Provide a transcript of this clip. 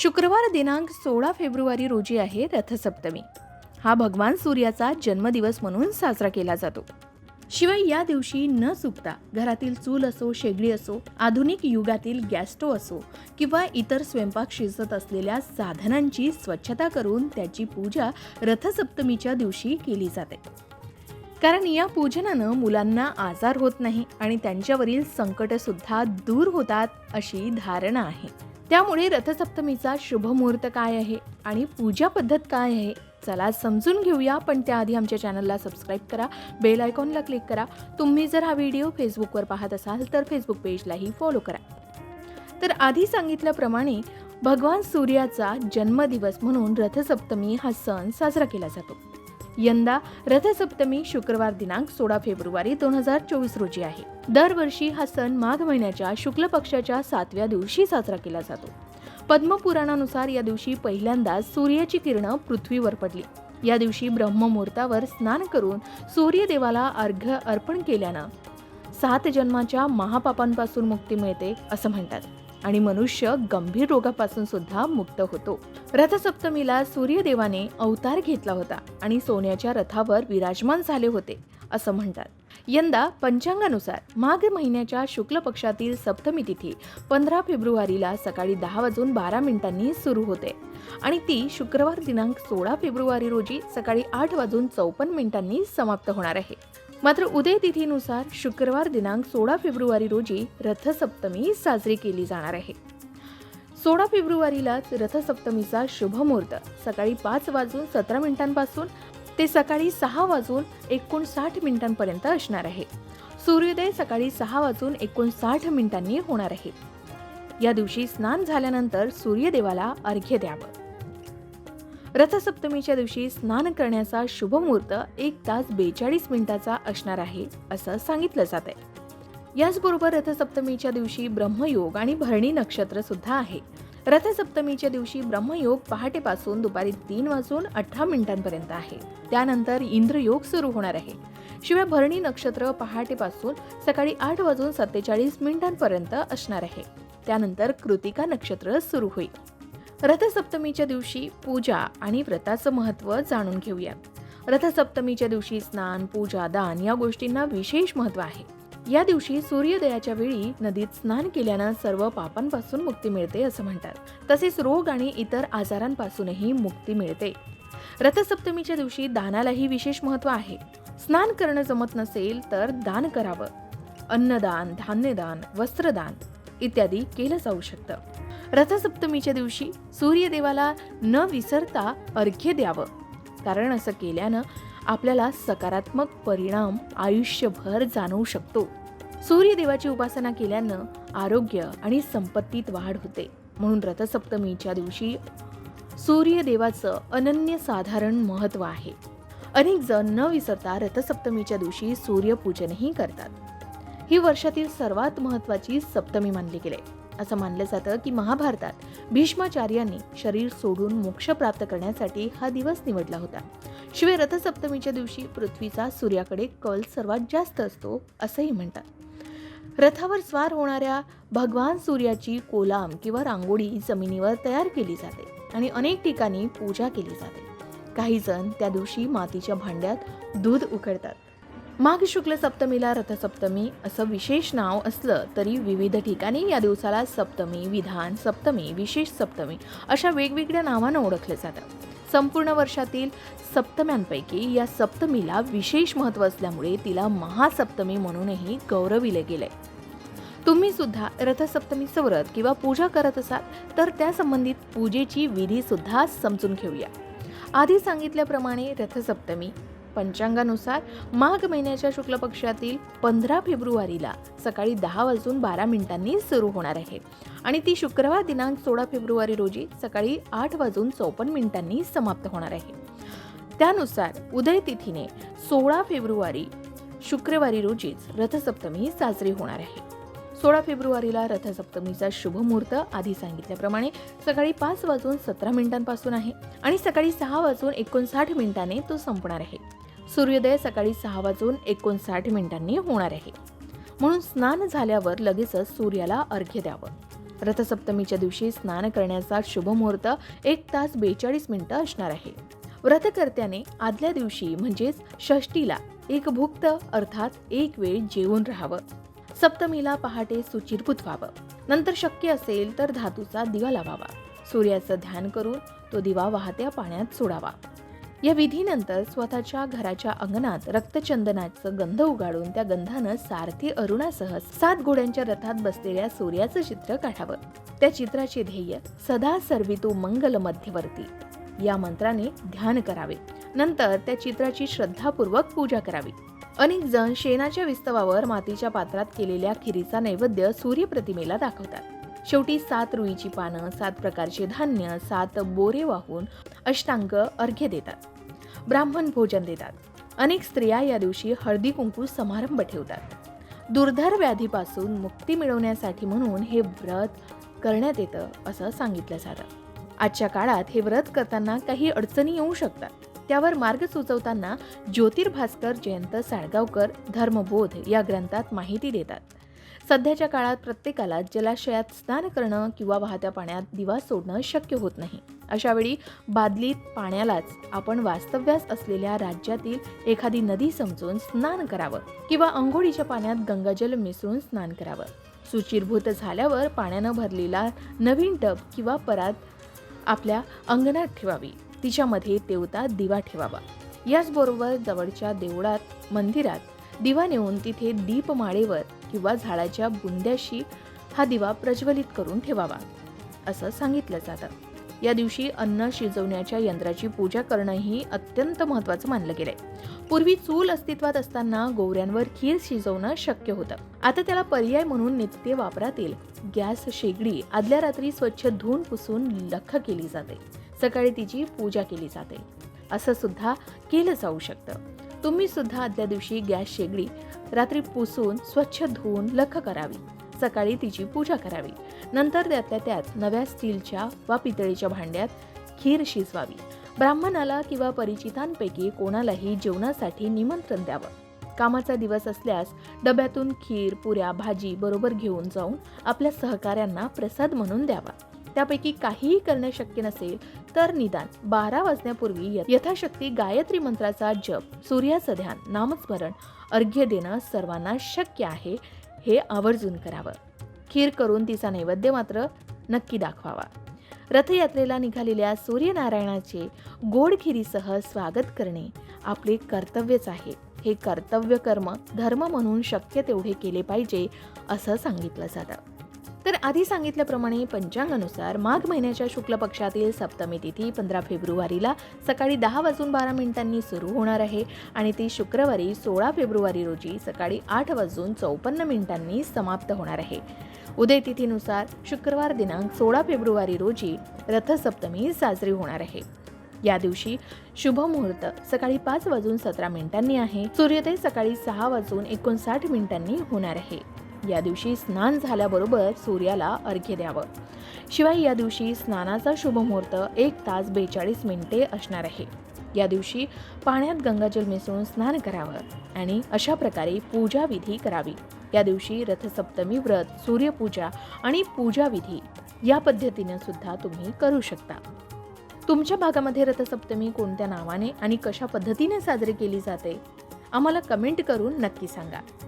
शुक्रवार दिनांक सोळा फेब्रुवारी रोजी आहे रथसप्तमी. हा भगवान सूर्याचा जन्मदिवस म्हणून साजरा केला जातो. शिवाय या दिवशी न चुकता घरातील चूल असो शेगडी असो आधुनिक युगातील गॅस्टो असो किंवा इतर स्वयंपाक शिजत असलेल्या साधनांची स्वच्छता करून त्याची पूजा रथसप्तमीच्या दिवशी केली जाते. कारण या पूजनानं मुलांना आजार होत नाही आणि त्यांच्यावरील संकटसुद्धा दूर होतात अशी धारणा आहे. त्यामुळे रथसप्तमीचा शुभ मुहूर्त काय आहे आणि पूजा पद्धत काय आहे? चला समजून घेऊया पण त्याआधी आमच्या चॅनलला सबस्क्राईब करा बेल आयकॉनला क्लिक करा. तुम्ही जर हा व्हिडिओ फेसबुकवर पाहत असाल तर फेसबुक पेजलाही फॉलो करा. तर आधी सांगितल्याप्रमाणे भगवान सूर्याचा जन्मदिवस म्हणून रथसप्तमी हा सण साजरा केला जातो. यंदा रथसप्तमी शुक्रवार दिनांक सोळा फेब्रुवारी दोन हजार चोवीस रोजी आहे. दरवर्षी हा सण माघ महिन्याच्या शुक्ल पक्षाच्या सातव्या दिवशी साजरा केला जातो. पद्मपुराणानुसार या दिवशी पहिल्यांदाच सूर्याची किरणं पृथ्वीवर पडली. या दिवशी ब्रह्ममुहूर्तावर स्नान करून सूर्यदेवाला अर्घ्य अर्पण केल्यानं सात जन्माच्या महापापांपासून मुक्ती मिळते असं म्हणतात. आणि मनुष्य गंभीर रोगापासून सुद्धा मुक्त होतो. रथसप्तमीला सूर्यदेवाने अवतार घेतला होता आणि सोन्याच्या रथावर विराजमान झाले होते असं म्हणतात. यंदा पंचांगानुसार माघ महिन्याच्या शुक्ल पक्षातील सप्तमी तिथी पंधरा फेब्रुवारीला सकाळी दहा वाजून बारा मिनिटांनी सुरू होते आणि ती शुक्रवार दिनांक सोळा फेब्रुवारी रोजी सकाळी आठ वाजून चौपन्न मिनिटांनी समाप्त होणार आहे. मात्र उदय तिथीनुसार शुक्रवार दिनांक सोळा फेब्रुवारी रोजी रथसप्तमी साजरी केली जाणार आहे. सोळा फेब्रुवारीलाच रथसप्तमीचा शुभमुहूर्त सकाळी पाच वाजून सतरा मिनिटांपासून ते सकाळी सहा वाजून एकोणसाठ मिनिटांपर्यंत असणार आहे. सूर्योदय सकाळी सहा वाजून एकोणसाठ मिनिटांनी होणार आहे. या दिवशी स्नान झाल्यानंतर सूर्यदेवाला अर्घ्य द्यावं. रथसप्तमीच्या दिवशी स्नान करण्याचा शुभ मुहूर्त एक तास बेचाळीस मिनिटाचा असणार आहे असं सांगितलं जात आहे. याचबरोबर रथसप्तमीच्या दिवशी ब्रह्मयोग आणि भरणी नक्षत्र सुद्धा आहे. रथसप्तमीच्या दिवशी ब्रह्मयोग पहाटेपासून दुपारी तीन वाजून अठरा मिनिटांपर्यंत आहे. त्यानंतर इंद्रयोग सुरू होणार आहे. शिवाय भरणी नक्षत्र पहाटेपासून सकाळी आठ वाजून सत्तेचाळीस मिनिटांपर्यंत असणार आहे. त्यानंतर कृतिका नक्षत्र सुरू होईल. रथसप्तमीच्या दिवशी पूजा आणि व्रताचं महत्त्व जाणून घेऊया. रथसप्तमीच्या दिवशी स्नान पूजा दान या गोष्टींना विशेष महत्त्व आहे. या दिवशी सूर्योदयाच्या वेळी नदीत स्नान केल्यानं सर्व पापांपासून मुक्ती मिळते असं म्हणतात. तसेच रोग आणि इतर आजारांपासूनही मुक्ती मिळते. रथसप्तमीच्या दिवशी दानालाही विशेष महत्त्व आहे. स्नान करणं जमत नसेल तर दान करावं. अन्नदान धान्यदान वस्त्रदान इत्यादी केलं जाऊ शकतं रथसप्तमीच्या दिवशी सूर्यदेवाला न विसरता अर्घ्य द्यावं. कारण असं केल्यानं आपल्याला सकारात्मक परिणाम आयुष्यभर जाणवू शकतो. सूर्यदेवाची उपासना केल्यानं आरोग्य आणि संपत्तीत वाढ होते. म्हणून रथसप्तमीच्या दिवशी सूर्यदेवाचं अनन्यसाधारण महत्त्व आहे. अनेक जण न विसरता रथसप्तमीच्या दिवशी सूर्यपूजनही करतात. ही वर्षातील सर्वात महत्त्वाची सप्तमी मानली गेली. असं मानलं जातं की महाभारतात भीष्माचार्यांनी शरीर सोडून मोक्ष प्राप्त करण्यासाठी हा दिवस निवडला होता. शिवाय रथसप्तमीच्या दिवशी पृथ्वीचा सूर्याकडे कल सर्वात जास्त असतो असंही म्हणतात. रथावर स्वार होणाऱ्या भगवान सूर्याची कोलाम किंवा रांगोळी जमिनीवर तयार केली जाते आणि अनेक ठिकाणी पूजा केली जाते. काही जण त्या दिवशी मातीच्या भांड्यात दूध उकळतात. माघ शुक्ल सप्तमीला रथसप्तमी असं विशेष नाव असलं तरी विविध ठिकाणी या दिवसाला सप्तमी विधान सप्तमी विशेष सप्तमी अशा वेगवेगळ्या नावानं ओळखलं जातं. संपूर्ण वर्षातील सप्तम्यांपैकी या सप्तमीला विशेष महत्त्व असल्यामुळे तिला महासप्तमी म्हणूनही गौरविले गेले तुम्ही सुद्धा रथसप्तमीचं व्रत किंवा पूजा करत असाल तर त्या संबंधित पूजेची विधीसुद्धा समजून घेऊया. आधी सांगितल्याप्रमाणे रथसप्तमी पंचांगानुसार माघ महिन्याच्या शुक्ल पक्षातील पंधरा फेब्रुवारीला सकाळी दहा वाजून बारा मिनिटांनी सुरू होणार आहे. आणि ती शुक्रवार दिनांक सोळा फेब्रुवारी रोजी सकाळी आठ वाजून चौपन्न मिनिटांनी समाप्त होणार आहे. त्यानुसार उदय तिथीने सोळा फेब्रुवारी शुक्रवारी रोजीच रथसप्तमी साजरी होणार आहे. सोळा फेब्रुवारीला रथसप्तमीचा शुभ मुहूर्त आधी सांगितल्याप्रमाणे सकाळी पाच वाजून सतरा मिनिटांपासून आहे आणि सकाळी सहा वाजून एकोणसाठ मिनिटांनी तो संपणार आहे. सूर्योदय सकाळी सहा वाजून एकोणसाठ मिनिटांनी होणार आहे. म्हणून स्नान झाल्यावर लगेचच सूर्याला अर्घ्य द्यावं. रथसप्तमीच्या दिवशी स्नान करण्याचा शुभ मुहूर्त एक तास बेचाळीस मिनिटं असणार आहे. व्रतकर्त्याने आदल्या दिवशी म्हणजेच षष्टीला एक भुक्त अर्थात एक वेळ जेवून राहावं. सप्तमीला पहाटे सुचिर व्हावं नंतर शक्य असेल तर धातूचा दिवा लावावा. सूर्याचं ध्यान करून तो दिवा वाहत्या पाण्यात सोडावा. या विधीनंतर स्वतःच्या घराच्या अंगणात रक्तचंदनाचं गंध उगाडून त्या गंधानं सारथी अरुणासह सात घोड्यांच्या रथात बसलेल्या सूर्याचं चित्र काढावं. त्या चित्राचे ध्येय सदा सर्वितू मंगल मध्यवर्ती. या मंत्राने ध्यान करावे. नंतर त्या चित्राची श्रद्धापूर्वक पूजा करावी. अनेक जण शेणाच्या विस्तवावर मातीच्या पात्रात केलेल्या खिरीचा नैवेद्य सूर्यप्रतिमेला दाखवतात. शेवटी सात रुईची पानं सात प्रकारचे धान्य सात बोरे वाहून अष्टांग अर्घ्य देतात. ब्राह्मण भोजन देतात. अनेक स्त्रिया या दिवशी हळदी कुंकू समारंभ ठेवतात. दुर्धर व्याधीपासून मुक्ती मिळवण्यासाठी म्हणून हे व्रत करण्यात येतं असं सांगितलं जातं. आजच्या काळात हे व्रत करताना काही अडचणी येऊ शकतात. त्यावर मार्ग सुचवताना ज्योतिर्भास्कर जयंत साळगावकर धर्मबोध या ग्रंथात माहिती देतात. सध्याच्या काळात प्रत्येकाला जलाशयात स्नान करणं किंवा वाहत्या पाण्यात दिवा सोडणं शक्य होत नाही. अशा वेळी बादलीत पाण्यालाच आपण वास्तव्यास असलेल्या राज्यातील एखादी नदी समजून स्नान करावं किंवा अंघोळीच्या पाण्यात गंगाजल मिसळून स्नान करावं. सुचिरभूत झाल्यावर पाण्यानं भरलेला नवीन टब किंवा परात आपल्या अंगणात ठेवावी. तिच्यामध्ये तेवता दिवा ठेवावा. याचबरोबर जवळच्या देवळात मंदिरात दिवा नेऊन तिथे दीपमाळेवर किंवा झाडाच्या बुंद्याशी हा दिवा प्रज्वलित करून ठेवावा असं सांगितलं जातं. या दिवशी अन्न शिजवण्याच्या यंत्राची पूजा करणंही अत्यंत महत्त्वाचं मानलं गेलंय. पूर्वी चूल अस्तित्वात असताना गोवऱ्यांवर खीर शिजवणं शक्य होतं. आता त्याला पर्याय म्हणून नित्य वापरातील गॅस शेगडी आदल्या रात्री स्वच्छ धुवून पुसून लख केली जाते. सकाळी तिची पूजा केली जाते. असं सुद्धा केलं जाऊ शकतं. तुम्ही सुद्धा आदल्या दिवशी गॅस शेगडी रात्री पुसून स्वच्छ धुवून लख करावी. सकाळी तिची पूजा करावी. नंतर त्यातल्या त्यात नव्या स्टीलच्या वा पितळीच्या भांड्यात खीर शिजवावी. ब्राह्मणाला किंवा परिचितांपैकी कोणालाही जेवणासाठी निमंत्रण द्यावं. कामाचा दिवस असल्यास डब्यातून खीर पुऱ्या भाजी बरोबर घेऊन जाऊन आपल्या सहकाऱ्यांना प्रसाद म्हणून द्यावा. त्यापैकी काहीही करणे शक्य नसेल तर निदान बारा वाजण्यापूर्वी यथाशक्ती गायत्री मंत्राचा जप सूर्याचं ध्यान नामस्मरण अर्घ्य देणं सर्वांना शक्य आहे हे आवर्जून करावं. खीर करून तिचा नैवेद्य मात्र नक्की दाखवावा. रथयात्रेला निघालेल्या सूर्यनारायणाचे गोड खिरीसह स्वागत करणे आपले कर्तव्यच आहे. हे कर्तव्य कर्म धर्म म्हणून शक्य तेवढे केले पाहिजे असं सांगितलं जातं. तर आधी सांगितल्याप्रमाणे पंचांगानुसार माघ महिन्याच्या शुक्ल पक्षातील सप्तमी तिथी पंधरा फेब्रुवारीला सकाळी दहा वाजून बारा मिनिटांनी सुरू होणार आहे आणि ती शुक्रवारी सोळा फेब्रुवारी रोजी सकाळी आठ वाजून चौपन्न मिनिटांनी समाप्त होणार आहे. उदय तिथीनुसार शुक्रवार दिनांक सोळा फेब्रुवारी रोजी रथसप्तमी साजरी होणार आहे. या दिवशी शुभ मुहूर्त सकाळी पाच वाजून सतरा मिनिटांनी आहे. सूर्योदय सकाळी सहा वाजून एकोणसाठ मिनिटांनी होणार आहे. या दिवशी स्नान झाल्याबरोबर सूर्याला अर्घ्य द्यावं. शिवाय या दिवशी स्नानाचा शुभ मुहूर्त एक तास बेचाळीस मिनिटे असणार आहे. या दिवशी पाण्यात गंगाजल मिसळून स्नान करावं आणि अशा प्रकारे पूजा विधी करावी. या दिवशी रथसप्तमी व्रत सूर्यपूजा आणि पूजा विधी या पद्धतीने सुद्धा तुम्ही करू शकता. तुमच्या भागामध्ये रथसप्तमी कोणत्या नावाने आणि कशा पद्धतीने साजरी केली जाते? आम्हाला कमेंट करून नक्की सांगा.